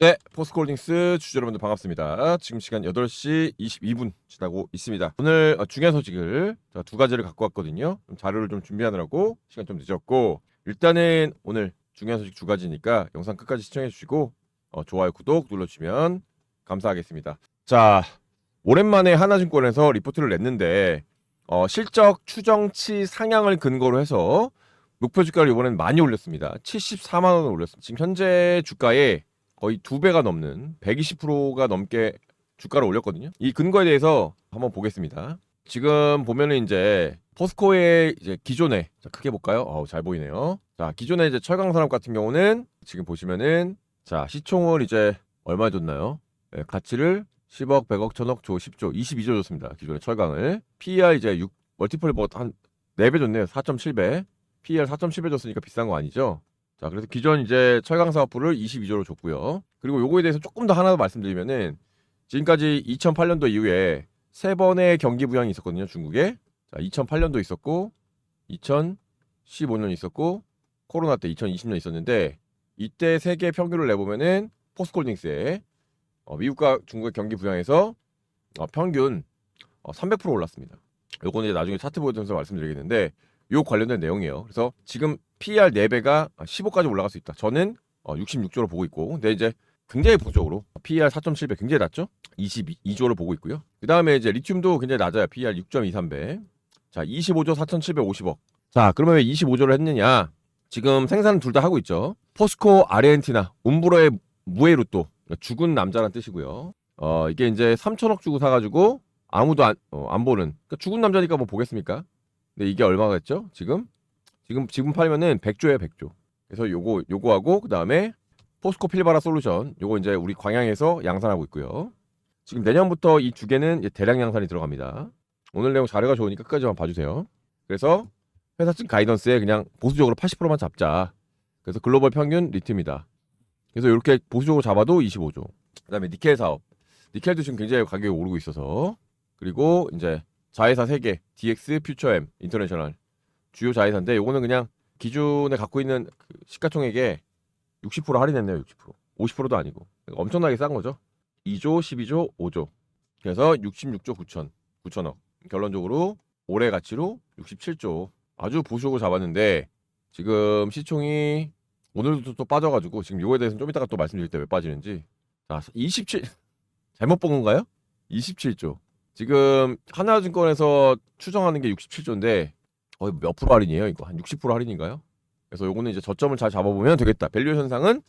네, 포스코홀딩스 주주 여러분들 반갑습니다. 지금 시간 8시 22분 지나고 있습니다. 오늘 어, 중요한 소식을 두 가지를 갖고 왔거든요. 좀 자료를 좀 준비하느라고 시간 좀 늦었고 일단은 오늘 중요한 소식 두 가지니까 영상 끝까지 시청해 주시고 어, 좋아요, 구독 눌러주시면 감사하겠습니다. 자, 오랜만에 하나증권에서 리포트를 냈는데 어, 실적 추정치 상향을 근거로 해서 목표 주가를 이번엔 많이 올렸습니다. 74만 원을 올렸습니다. 지금 현재 주가에 거의 두 배가 넘는 120%가 넘게 주가를 올렸거든요. 이 근거에 대해서 한번 보겠습니다. 지금 보면은 이제 포스코의 이제 기존에 자, 크게 볼까요? 어우, 잘 보이네요. 자, 기존의 이제 철강 산업 같은 경우는 지금 보시면은 자, 시총을 이제 얼마 줬나요? 네, 가치를 10억, 100억, 1000억, 조 10조, 22조 줬습니다. 기존의 철강을. PER 이제 6 멀티플 뭐한 4배 줬네요. 4.7배. PER 4.7배 줬으니까 비싼 거 아니죠? 자, 그래서 기존 이제 철강 사업부를 22조로 줬고요. 그리고 요거에 대해서 조금 더 하나 더 말씀드리면은 지금까지 2008년도 이후에 세 번의 경기 부양이 있었거든요, 중국에. 자, 2008년도 있었고 2015년 있었고 코로나 때 2020년 있었는데 이때 세계 평균을 내보면은 포스콜딩스에 어, 미국과 중국의 경기 부양에서 어, 평균 어, 300% 올랐습니다. 요거는 이제 나중에 차트 보여드리면서 말씀드리겠는데 요 관련된 내용이에요. 그래서 지금 PER 4배가 15까지 올라갈 수 있다. 저는 어, 66조로 보고 있고, 근데 이제 굉장히 부적으로 PER 4.7배 굉장히 낮죠? 22조로 보고 있고요. 그 다음에 이제 리튬도 굉장히 낮아요. PER 6.23배. 자, 25조 4,750억. 자, 그러면 왜 25조를 했느냐? 지금 생산은 둘 다 하고 있죠. 포스코 아르헨티나, 움브로의 무에루또, 그러니까 죽은 남자란 뜻이고요. 어, 이게 이제 3천억 주고 사가지고 아무도 안, 어, 안 보는. 그러니까 죽은 남자니까 뭐 보겠습니까? 근데 이게 얼마겠죠? 지금? 지금 지금 팔면은 100조예요, 100조. 그래서 요거 요거하고 그다음에 포스코 필바라 솔루션 요거 이제 우리 광양에서 양산하고 있고요. 지금 내년부터 이 두 개는 대량 양산이 들어갑니다. 오늘 내용 자료가 좋으니까 끝까지만 봐주세요. 그래서 회사 측 가이던스에 그냥 보수적으로 80%만 잡자. 그래서 글로벌 평균 리튬이다. 그래서 이렇게 보수적으로 잡아도 25조. 그다음에 니켈 사업. 니켈도 지금 굉장히 가격이 오르고 있어서 그리고 이제 자회사 3개 DX, 퓨처엠, 인터내셔널 주요 자회사인데 요거는 그냥 기존에 갖고 있는 그 시가총액에 60% 할인했네요. 60%. 50%도 아니고. 엄청나게 싼 거죠. 2조, 12조, 5조. 그래서 66조 9천, 9천억. 결론적으로 올해 가치로 67조. 아주 보수적으로 잡았는데 지금 시총이 오늘도 또 빠져가지고 지금 요거에 대해서는 좀 이따가 또 말씀드릴 때 왜 빠지는지. 자, 27 잘못 본 건가요? 27조. 지금 하나증권에서 추정하는 게 67조인데 거의 몇 프로 할인이에요? 이거 한 60% 할인인가요? 그래서 요거는 이제 저점을 잘 잡아보면 되겠다. 밸류 현상은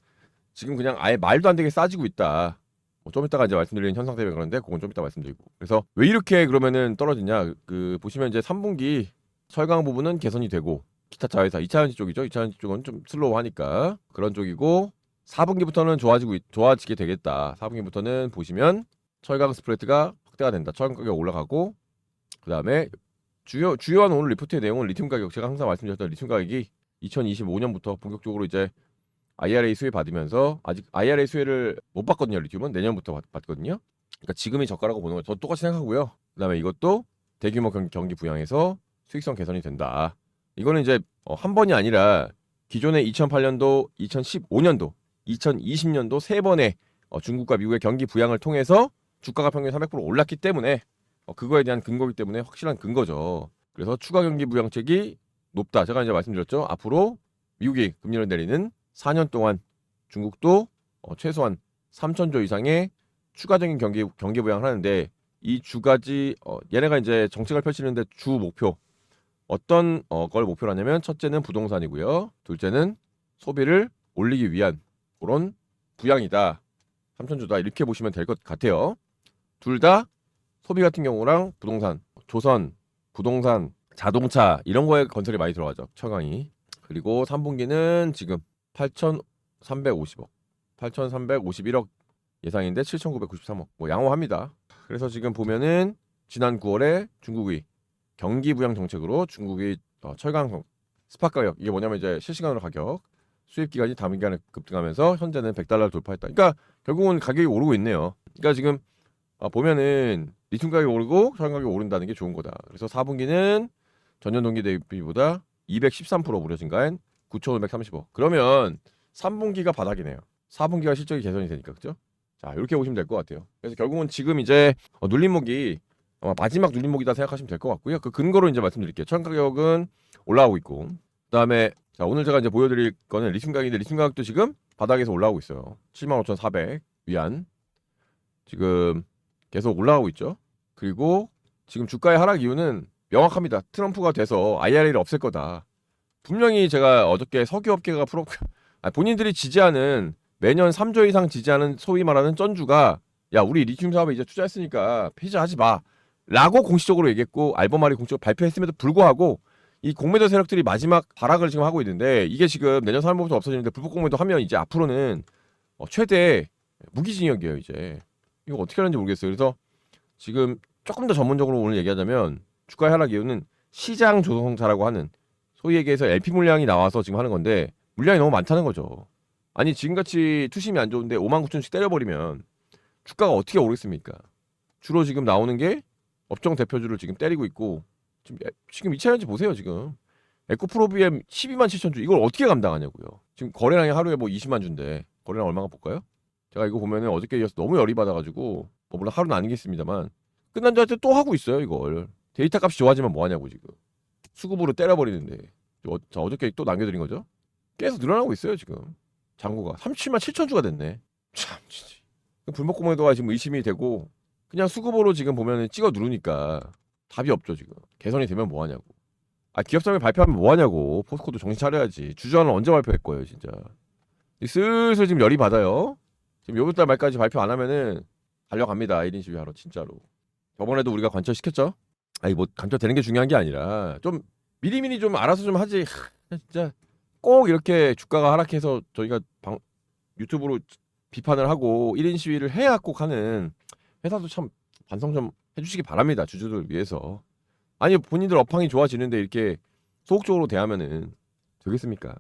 지금 그냥 아예 말도 안 되게 싸지고 있다. 뭐 좀 이따가 이제 말씀드리는 현상 때문에 그런데 그건 좀 이따 말씀드리고. 그래서 왜 이렇게 그러면은 떨어지냐? 그 보시면 이제 3분기 철강 부분은 개선이 되고 기타 자회사 2차 전지 쪽이죠. 2차 전지 쪽은 좀 슬로우하니까 그런 쪽이고 4분기부터는 좋아지고 있- 좋아지게 되겠다. 4분기부터는 보시면 철강 스프레드가 확대가 된다. 철강 가격 올라가고 그다음에 주요 주요한 오늘 리포트의 내용은 리튬 가격 제가 항상 말씀드렸던 리튬 가격이 2025년부터 본격적으로 이제 IRA 수혜 받으면서 아직 IRA 수혜를 못 받거든요. 리튬은 내년부터 받, 받거든요. 그러니까 지금이 저가라고 보는 거저 똑같이 생각하고요. 그다음에 이것도 대규모 경, 경기 부양해서 수익성 개선이 된다. 이거는 이제 어, 한 번이 아니라 기존의 2008년도, 2015년도, 2020년도 세 번의 어, 중국과 미국의 경기 부양을 통해서 주가가 평균 300% 올랐기 때문에 어, 그거에 대한 근거기 때문에 확실한 근거죠. 그래서 추가 경기 부양책이 높다. 제가 이제 말씀드렸죠. 앞으로 미국이 금리를 내리는 4년 동안 중국도 어, 최소한 3천조 이상의 추가적인 경기 경기 부양을 하는데 이두 가지 어, 얘네가 이제 정책을 펼치는데 주 목표 어떤 어, 걸 목표로 하냐면 첫째는 부동산이고요. 둘째는 소비를 올리기 위한 그런 부양이다. 3천조다 이렇게 보시면 될 것 같아요. 둘 다 소비 같은 경우랑 부동산, 조선, 부동산, 자동차 이런 거에 건설이 많이 들어가죠. 철강이. 그리고 3분기는 지금 8,350억, 8,351억 예상인데 7,993억. 뭐 양호합니다. 그래서 지금 보면은 지난 9월에 중국이 경기 부양 정책으로 중국이 어, 철강 스팟 가격 이게 뭐냐면 이제 실시간으로 가격 수입 기간이 단기간에 급등하면서 현재는 100달러를 돌파했다. 그러니까 결국은 가격이 오르고 있네요. 그러니까 지금 아, 보면은 리튬 가격이 오르고 철강 가격이 오른다는 게 좋은 거다. 그래서 4분기는 전년 동기 대비보다 213% 무려 증가한 9,530억. 그러면 3분기가 바닥이네요. 4분기가 실적이 개선이 되니까 그죠? 자 이렇게 보시면 될 것 같아요. 그래서 결국은 지금 이제 어, 눌림목이 아마 마지막 눌림목이다 생각하시면 될 것 같고요. 그 근거로 이제 말씀드릴게요. 천 가격은 올라가고 있고 그다음에 자 오늘 제가 이제 보여드릴 거는 리튬 가격인데 리튬 가격도 지금 바닥에서 올라오고 있어요. 75,400 위안 지금 계속 올라가고 있죠. 그리고 지금 주가의 하락 이유는 명확합니다. 트럼프가 돼서 IRA를 없앨 거다. 분명히 제가 어저께 석유업계가 프로 아니, 본인들이 지지하는 매년 3조 이상 지지하는 소위 말하는 쩐주가 야 우리 리튬 사업에 이제 투자했으니까 폐지하지 마 라고 공식적으로 얘기했고 알버마리 공식적으로 발표했음에도 불구하고 이 공매도 세력들이 마지막 발악을 지금 하고 있는데 이게 지금 내년 3월부터 없어지는데 불법 공매도 하면 이제 앞으로는 어, 최대 무기징역이에요 이제 이거 어떻게 하는지 모르겠어요 그래서 지금 조금 더 전문적으로 오늘 얘기하자면 주가 하락 이유는 시장 조성사라고 하는 소위 얘기해서 LP 물량이 나와서 지금 하는 건데 물량이 너무 많다는 거죠. 아니 지금같이 투심이 안 좋은데 5만 9천씩 때려버리면 주가가 어떻게 오르겠습니까? 주로 지금 나오는 게 업종 대표주를 지금 때리고 있고 지금 에- 지금 이차현지 보세요 지금 에코프로비엠 12만 7천 주 이걸 어떻게 감당하냐고요. 지금 거래량이 하루에 뭐 20만 주인데 거래량 얼마가 볼까요? 제가 이거 보면은 어저께 이어서 너무 열이 받아가지고 뭐 물론 하루는 아니겠습니다만 끝난 줄 알았더니 또 하고 있어요 이걸. 데이터 값이 좋아지면 뭐하냐고 지금. 수급으로 때려버리는데. 어, 자 어저께 또 남겨드린 거죠? 계속 늘어나고 있어요 지금. 잔고가. 37만 7천 주가 됐네. 참 진짜. 불목공매도가 지금 의심이 되고 그냥 수급으로 지금 보면은 찍어 누르니까 답이 없죠 지금. 개선이 되면 뭐하냐고. 아 기업성에 발표하면 뭐하냐고. 포스코도 정신 차려야지. 주주하는 언제 발표할 거예요 진짜. 슬슬 지금 열이 받아요 지금 요번 달 말까지 발표 안 하면은 달려갑니다 1인 시위하러 진짜로. 저번에도 우리가 관철시켰죠? 아니 뭐 관철되는 게 중요한 게 아니라 좀 미리미리 좀 알아서 좀 하지. 하, 진짜 꼭 이렇게 주가가 하락해서 저희가 방, 유튜브로 비판을 하고 1인 시위를 해야 꼭 하는 회사도 참 반성 좀 해주시기 바랍니다 주주들 위해서. 아니 본인들 업황이 좋아지는데 이렇게 소극적으로 대하면은 되겠습니까?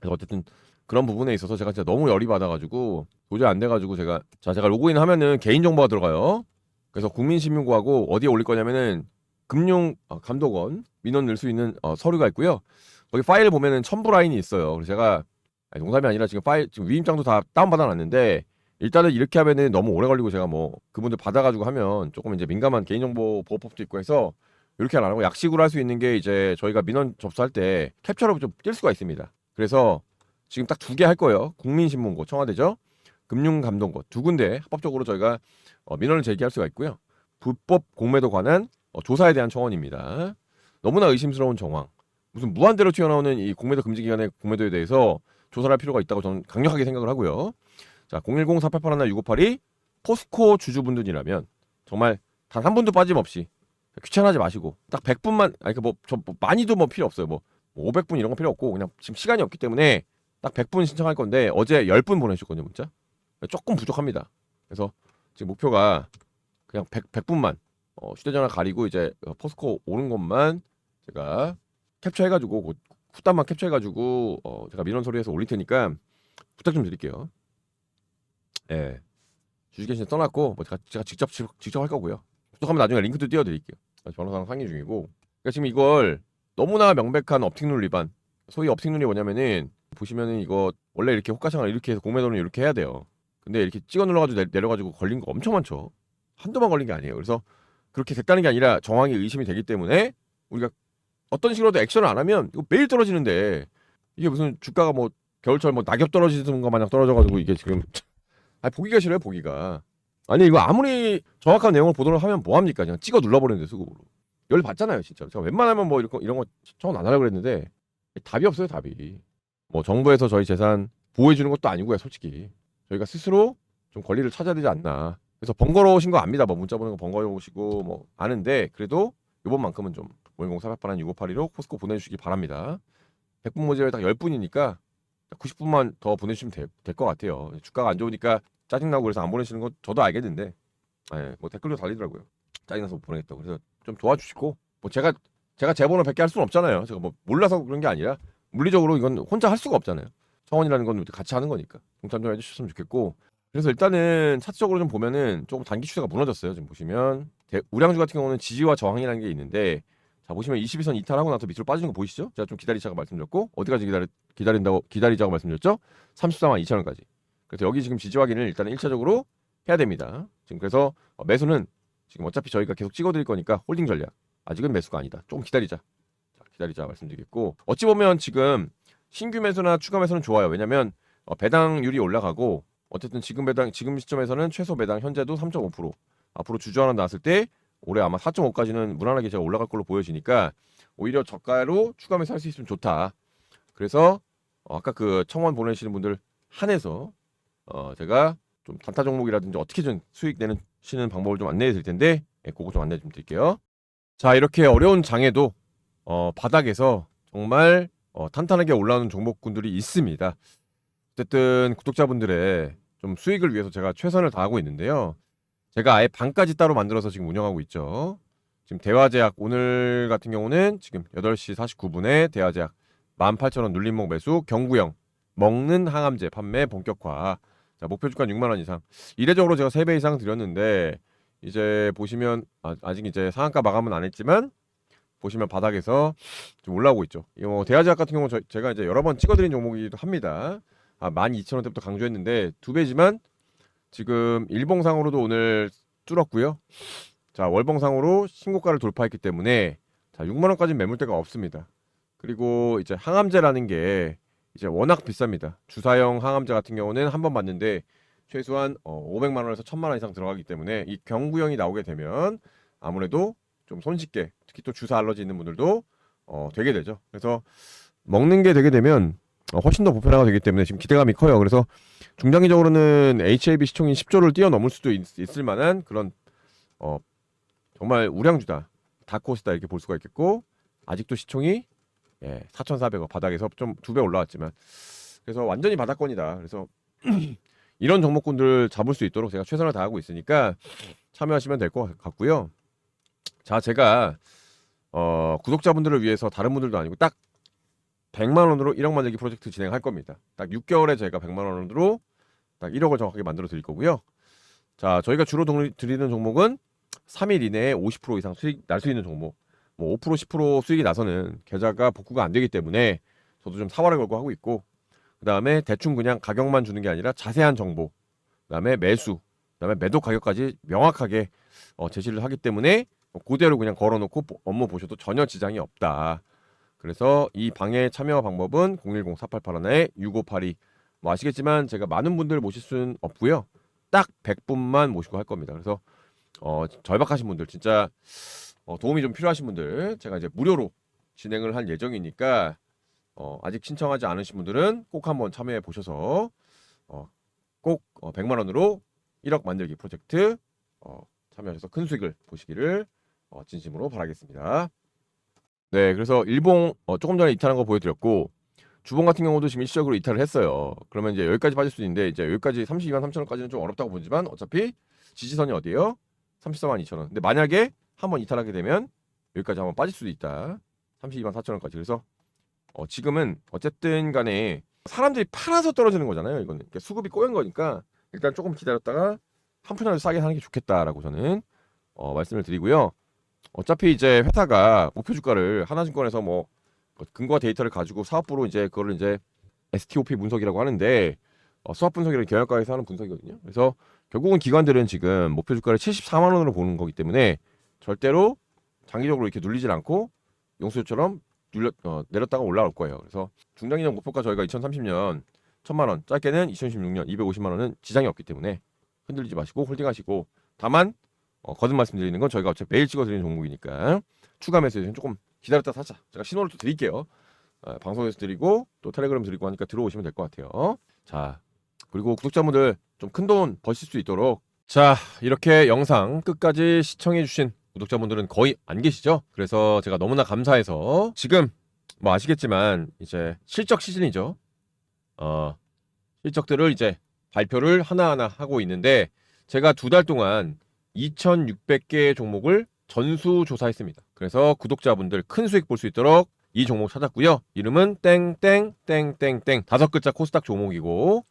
그래서 어쨌든 그런 부분에 있어서 제가 진짜 너무 열이 받아가지고 도저히 안 돼가지고 제가 자 제가 로그인 하면은 개인 정보가 들어가요 그래서 국민신문고하고 어디에 올릴 거냐면은 금융 어, 감독원 민원 넣을 수 있는 어, 서류가 있고요. 거기 파일 보면은 첨부 라인이 있어요. 그래서 제가 아니, 농담이 아니라 지금 파일 지금 위임장도 다 다운 받아놨는데 일단은 이렇게 하면은 너무 오래 걸리고 제가 뭐 그분들 받아가지고 하면 조금 이제 민감한 개인정보 보호법도 있고 해서 이렇게 안 하고 약식으로 할 수 있는 게 이제 저희가 민원 접수할 때 캡처로 좀 뛸 수가 있습니다. 그래서 지금 딱 두 개 할 거예요. 국민신문고 청와대죠. 금융감독원 두 군데 합법적으로 저희가 어, 민원을 제기할 수가 있고요. 불법 공매도 관한 어, 조사에 대한 청원입니다. 너무나 의심스러운 정황. 무슨 무한대로 튀어나오는 이 공매도 금지 기간의 공매도에 대해서 조사를 할 필요가 있다고 저는 강력하게 생각을 하고요. 자, 010-4881-6582 포스코 주주분들이라면 정말 단 한 분도 빠짐없이 귀찮아하지 마시고 딱 100분만 아니 그뭐저 뭐 많이도 뭐 필요 없어요. 뭐 500분 이런 거 필요 없고 그냥 지금 시간이 없기 때문에 딱 100분 신청할 건데 어제 10분 보내주셨거든요, 문자. 조금 부족합니다. 그래서 지금 목표가 그냥 100, 100분만 어, 휴대전화 가리고 이제 어, 포스코 오는 것만 제가 캡처해가지고 그 후단만 캡처해가지고 어, 제가 민원 소리해서 올릴 테니까 부탁 좀 드릴게요. 예, 주식회신 떠났고 뭐 제가, 제가 직접 직- 직접 할 거고요. 부탁하면 나중에 링크도 띄워드릴게요. 변호사랑 상의 중이고. 그러니까 지금 이걸 너무나 명백한 업팅룰 위반. 소위 업팅룰이 뭐냐면은 보시면은 이거 원래 이렇게 호가창을 이렇게 해서 공매도는 이렇게 해야 돼요. 근데 이렇게 찍어 눌러가지고 내, 내려가지고 걸린 거 엄청 많죠. 한두 번 걸린 게 아니에요. 그래서 그렇게 됐다는 게 아니라 정황이 의심이 되기 때문에 우리가 어떤 식으로도 액션을 안 하면 이거 매일 떨어지는데 이게 무슨 주가가 뭐 겨울철 뭐 낙엽 떨어지는 거 마냥 떨어져가지고 이게 지금 아니 보기가 싫어요 보기가. 아니 이거 아무리 정확한 내용을 보도를 하면 뭐 합니까? 그냥 찍어 눌러버리는데 수급으로. 열 받잖아요 진짜. 제가 웬만하면 뭐 이런 거 이런 거 청원 안 하려고 그랬는데 답이 없어요 답이. 뭐 정부에서 저희 재산 보호해 주는 것도 아니고요 솔직히 저희가 스스로 좀 권리를 찾아야 되지 않나. 그래서 번거로우신 거 압니다. 뭐 문자 보는 거 번거로우시고 뭐 아는데 그래도 이번만큼은 좀 모의공사팔팔한 6582로 코스코 보내주시기 바랍니다. 100분 모집에 딱 10분이니까 90분만 더 보내주시면 될것 같아요. 주가가 안 좋으니까 짜증나고 그래서 안 보내시는 건 저도 알겠는데 예, 뭐 댓글도 달리더라고요. 짜증나서 못 보내겠다고. 그래서 좀 도와주시고 뭐 제가 제가 제 번호 100개 할 수는 없잖아요. 제가 뭐 몰라서 그런 게 아니라 물리적으로 이건 혼자 할 수가 없잖아요. 청원이라는 건 같이 하는 거니까 동참 좀 해주셨으면 좋겠고 그래서 일단은 차트적으로 좀 보면은 조금 단기 추세가 무너졌어요 지금 보시면 대- 우량주 같은 경우는 지지와 저항이라는 게 있는데 자 보시면 22선 이탈하고 나서 밑으로 빠지는 거 보이시죠? 제가 좀 기다리자고 말씀드렸고 어디까지 기다리, 기다린다고 기다리자고 말씀드렸죠? 34만 2천 원까지 그래서 여기 지금 지지 확인을 일단은 1차적으로 해야 됩니다. 지금 그래서 어, 매수는 지금 어차피 저희가 계속 찍어드릴 거니까 홀딩 전략. 아직은 매수가 아니다. 조금 기다리자. 자, 기다리자 말씀드리겠고 어찌 보면 지금 신규 매수나 추가 매수는 좋아요. 왜냐면 어, 배당률이 올라가고 어쨌든 지금 배당 지금 시점에서는 최소 배당 현재도 3.5% 앞으로 주주 하나 나왔을 때 올해 아마 4.5까지는 무난하게 제가 올라갈 걸로 보여지니까 오히려 저가로 추가 매수 할 수 있으면 좋다. 그래서 어, 아까 그 청원 보내시는 분들 한해서 어, 제가 좀 단타 종목이라든지 어떻게 좀 수익 내는 시는 방법을 좀 안내해 드릴 텐데 예, 그거 좀 안내 좀 드릴게요. 자 이렇게 어려운 장에도 어, 바닥에서 정말 어, 탄탄하게 올라오는 종목군들이 있습니다. 어쨌든 구독자분들의 좀 수익을 위해서 제가 최선을 다하고 있는데요. 제가 아예 방까지 따로 만들어서 지금 운영하고 있죠. 지금 대화제약 오늘 같은 경우는 지금 8시 49분에 대화제약 18,000원 눌림목 매수 경구형 먹는 항암제 판매 본격화. 자, 목표 주가 6만 원 이상. 이례적으로 제가 3배 이상 드렸는데 이제 보시면 아, 아직 이제 상한가 마감은 안 했지만 보시면 바닥에서 좀 올라오고 있죠. 뭐 대화제약 같은 경우 저, 제가 이제 여러 번 찍어드린 종목이기도 합니다. 아, 12,000원대부터 강조했는데 두 배지만 지금 일봉상으로도 오늘 뚫었고요. 자, 월봉상으로 신고가를 돌파했기 때문에 자, 6만 원까지 매물대가 없습니다. 그리고 이제 항암제라는 게 이제 워낙 비쌉니다. 주사형 항암제 같은 경우는 한 번 맞는데 최소한 어, 500만 원에서 1000만 원 이상 들어가기 때문에 이 경구형이 나오게 되면 아무래도 좀 손쉽게 특히 또 주사 알러지 있는 분들도 어, 되게 되죠. 그래서 먹는 게 되게 되면 어, 훨씬 더 보편화가 되기 때문에 지금 기대감이 커요. 그래서 중장기적으로는 HAB 시총이 10조를 뛰어넘을 수도 있, 을 만한 그런 어, 정말 우량주다. 다코스다 이렇게 볼 수가 있겠고 아직도 시총이 예, 4,400억 바닥에서 좀 두 배 올라왔지만 그래서 완전히 바닥권이다. 그래서 이런 종목군들 잡을 수 있도록 제가 최선을 다하고 있으니까 참여하시면 될 것 같고요. 자, 제가 어, 구독자분들을 위해서 다른 분들도 아니고 딱 100만 원으로 1억 만들기 프로젝트 진행할 겁니다. 딱 6개월에 저희가 100만 원으로 딱 1억을 정확하게 만들어 드릴 거고요. 자, 저희가 주로 동- 드리는 종목은 3일 이내에 50% 이상 수익 날 수 있는 종목. 뭐 5% 10% 수익이 나서는 계좌가 복구가 안 되기 때문에 저도 좀 사활을 걸고 하고 있고 그다음에 대충 그냥 가격만 주는 게 아니라 자세한 정보 그다음에 매수 그다음에 매도 가격까지 명확하게 어, 제시를 하기 때문에 그대로 그냥 걸어놓고 보- 업무 보셔도 전혀 지장이 없다. 그래서 이 방에 참여 방법은 010-4881-6582. 뭐 아시겠지만 제가 많은 분들 모실 수는 없고요. 딱 100분만 모시고 할 겁니다. 그래서 어, 절박하신 분들 진짜 어, 도움이 좀 필요하신 분들 제가 이제 무료로 진행을 할 예정이니까 어, 아직 신청하지 않으신 분들은 꼭 한번 참여해 보셔서 어, 꼭 어, 100만 원으로 1억 만들기 프로젝트 어, 참여하셔서 큰 수익을 보시기를 어, 진심으로 바라겠습니다. 네, 그래서 일봉 어, 조금 전에 이탈한 거 보여드렸고 주봉 같은 경우도 지금 일시적으로 이탈을 했어요. 그러면 이제 여기까지 빠질 수도 있는데 이제 여기까지 32만 3천 원까지는 좀 어렵다고 보지만 어차피 지지선이 어디예요? 34만 2천 원. 근데 만약에 한번 이탈하게 되면 여기까지 한번 빠질 수도 있다. 32만 4천 원까지. 그래서 어, 지금은 어쨌든 간에 사람들이 팔아서 떨어지는 거잖아요. 이거는 그러니까 수급이 꼬인 거니까 일단 조금 기다렸다가 한 푼이라도 싸게 사는 게 좋겠다라고 저는 어, 말씀을 드리고요. 어차피 이제 회사가 목표 주가를 하나증권에서 뭐 근거와 데이터를 가지고 사업부로 이제 그거를 이제 STOP 분석이라고 하는데 어, 수학 분석이라는 경영과에서 하는 분석이거든요. 그래서 결국은 기관들은 지금 목표 주가를 74만 원으로 보는 거기 때문에 절대로 장기적으로 이렇게 눌리질 않고 용수처럼 눌려 어, 내렸다가 올라올 거예요. 그래서 중장기적 목표가 저희가 2030년 1000만 원, 짧게는 2016년 250만 원은 지장이 없기 때문에 흔들리지 마시고 홀딩하시고 다만 어, 거듭 말씀드리는 건 저희가 어차피 매일 찍어드리는 종목이니까 추가 매수에는 조금 기다렸다 사자. 제가 신호를 또 드릴게요. 어, 방송에서 드리고 또 텔레그램 드리고 하니까 들어오시면 될 것 같아요. 자 그리고 구독자분들 좀 큰 돈 버실 수 있도록 자 이렇게 영상 끝까지 시청해주신 구독자분들은 거의 안 계시죠? 그래서 제가 너무나 감사해서 지금 뭐 아시겠지만 이제 실적 시즌이죠. 어 실적들을 이제 발표를 하나하나 하고 있는데 제가 두 달 동안 2,600개의 종목을 전수 조사했습니다. 그래서 구독자분들 큰 수익 볼 수 있도록 이 종목 찾았고요. 이름은 땡땡땡땡땡 다섯 글자 코스닥 종목이고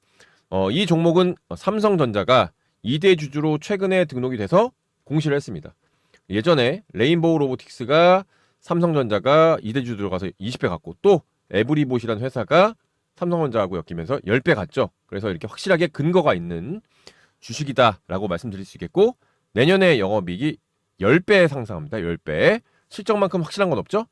어, 이 종목은 삼성전자가 2대 주주로 최근에 등록이 돼서 공시를 했습니다. 예전에 레인보우 로보틱스가 삼성전자가 2대 주주 들어가서 20배 갖고 또 에브리봇이라는 회사가 삼성전자하고 엮이면서 10배 갔죠. 그래서 이렇게 확실하게 근거가 있는 주식이다라고 말씀드릴 수 있겠고 내년에 영업이익이 10배 상승합니다. 10배. 실적만큼 확실한 건 없죠.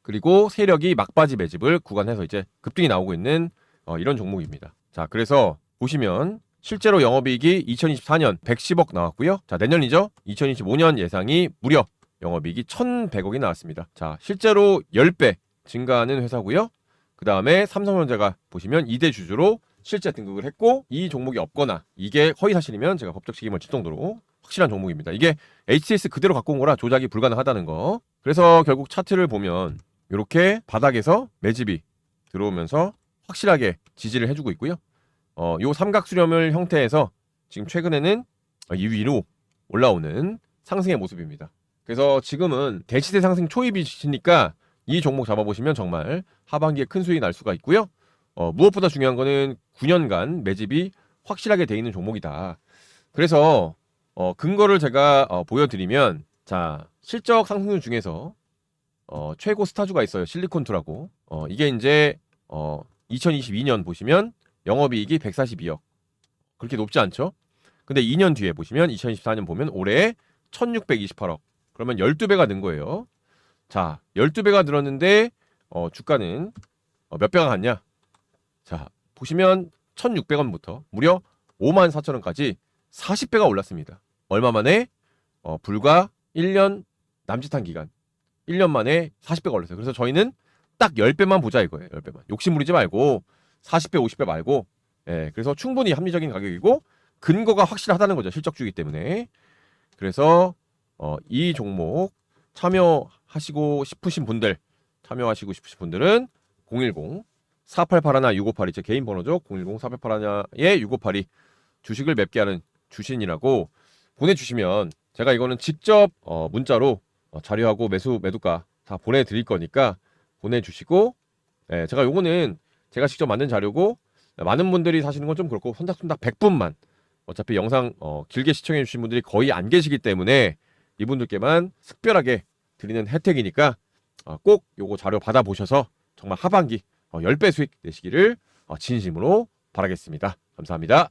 그리고 세력이 막바지 매집을 구간해서 이제 급등이 나오고 있는 어, 이런 종목입니다. 자, 그래서 보시면 실제로 영업이익이 2024년 110억 나왔고요. 자, 내년이죠. 2025년 예상이 무려 영업이익이 1,100억이 나왔습니다. 자, 실제로 10배 증가하는 회사고요. 그 다음에 삼성전자가 보시면 2대 주주로 실제 등극을 했고 이 종목이 없거나 이게 허위 사실이면 제가 법적 책임을 질 정도로 확실한 종목입니다. 이게 HTS 그대로 갖고 온 거라 조작이 불가능하다는 거. 그래서 결국 차트를 보면 이렇게 바닥에서 매집이 들어오면서 확실하게 지지를 해주고 있고요. 어, 요 삼각 수렴을 형태에서 지금 최근에는 이 위로 올라오는 상승의 모습입니다. 그래서 지금은 대시세 상승 초입이시니까 이 종목 잡아보시면 정말 하반기에 큰 수익이 날 수가 있고요. 어, 무엇보다 중요한 거는 9년간 매집이 확실하게 돼 있는 종목이다. 그래서 어, 근거를 제가 어, 보여드리면 자 실적 상승률 중에서 어, 최고 스타주가 있어요. 실리콘투라고. 어, 이게 이제 어, 2022년 보시면 영업이익이 142억. 그렇게 높지 않죠? 근데 2년 뒤에 보시면 2024년 보면 올해 1628억. 그러면 12배가 는 거예요. 자, 12배가 늘었는데 어, 주가는 어, 몇 배가 갔냐? 자, 보시면 1,600원부터 무려 5만 4천 원까지 40배가 올랐습니다. 얼마 만에? 어, 불과 1년 남짓한 기간. 1년 만에 40배가 올랐어요. 그래서 저희는 딱 10배만 보자 이거예요. 10배만. 욕심 부리지 말고 40배, 50배 말고 예, 그래서 충분히 합리적인 가격이고 근거가 확실하다는 거죠. 실적주기 때문에. 그래서 어, 이 종목 참여하시고 싶으신 분들 참여하시고 싶으신 분들은 010 4881 6582제 개인 번호죠. 010 4881에 6582 주식을 맵게 하는 주신이라고 보내주시면 제가 이거는 직접 어, 문자로 어, 자료하고 매수 매도가 다 보내드릴 거니까 보내주시고 예, 제가 요거는 제가 직접 만든 자료고 많은 분들이 사시는 건 좀 그렇고 딱 100분만 어차피 영상 어, 길게 시청해 주신 분들이 거의 안 계시기 때문에 이분들께만 특별하게 드리는 혜택이니까 어, 꼭 요거 자료 받아보셔서 정말 하반기 어, 10배 수익 내시기를 어, 진심으로 바라겠습니다. 감사합니다.